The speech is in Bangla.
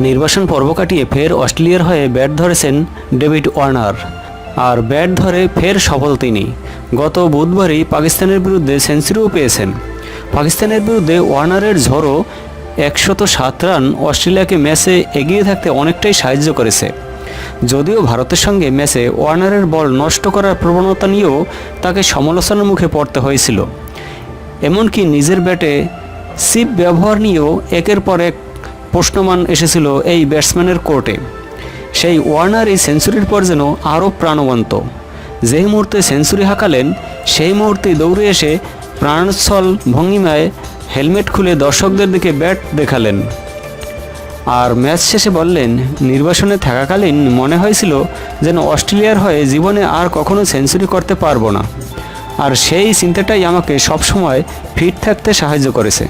নির্বাসন পর্ব কাটিয়ে ফের অস্ট্রেলিয়ার হয়ে ব্যাট ধরেছেন ডেভিড ওয়ার্নার। আর ব্যাট ধরে ফের সফল তিনি। গত বুধবারই পাকিস্তানের বিরুদ্ধে সেঞ্চুরিও পেয়েছেন। পাকিস্তানের বিরুদ্ধে ওয়ার্নারের ঝড়ো একশত সাত রান অস্ট্রেলিয়াকে ম্যাচে এগিয়ে থাকতে অনেকটাই সাহায্য করেছে। যদিও ভারতের সঙ্গে ম্যাচে ওয়ার্নারের বল নষ্ট করার প্রবণতা নিয়েও তাকে সমালোচনার মুখে পড়তে হয়েছিল। এমনকি নিজের ব্যাটে সিপ ব্যবহার নিয়েও একের পর এক প্রশ্নমান এসেছিল এই ব্যাটসম্যানের কোর্টে। সেই ওয়ার্নার এই সেঞ্চুরির পর যেন আরও প্রাণবন্ত। যেই মুহূর্তে সেঞ্চুরি হাঁকালেন, সেই মুহূর্তে দৌড়ে এসে প্রাণোচ্ছল ভঙ্গিমায় হেলমেট খুলে দর্শকদের দিকে ব্যাট দেখালেন। আর ম্যাচ শেষে বললেন, নির্বাসনে থাকাকালীন মনে হয়েছিল যেন অস্ট্রেলিয়ার হয়ে জীবনে আর কখনো সেঞ্চুরি করতে পারব না। আর সেই চিন্তাটাই আমাকে সবসময় ফিট থাকতে সাহায্য করেছে।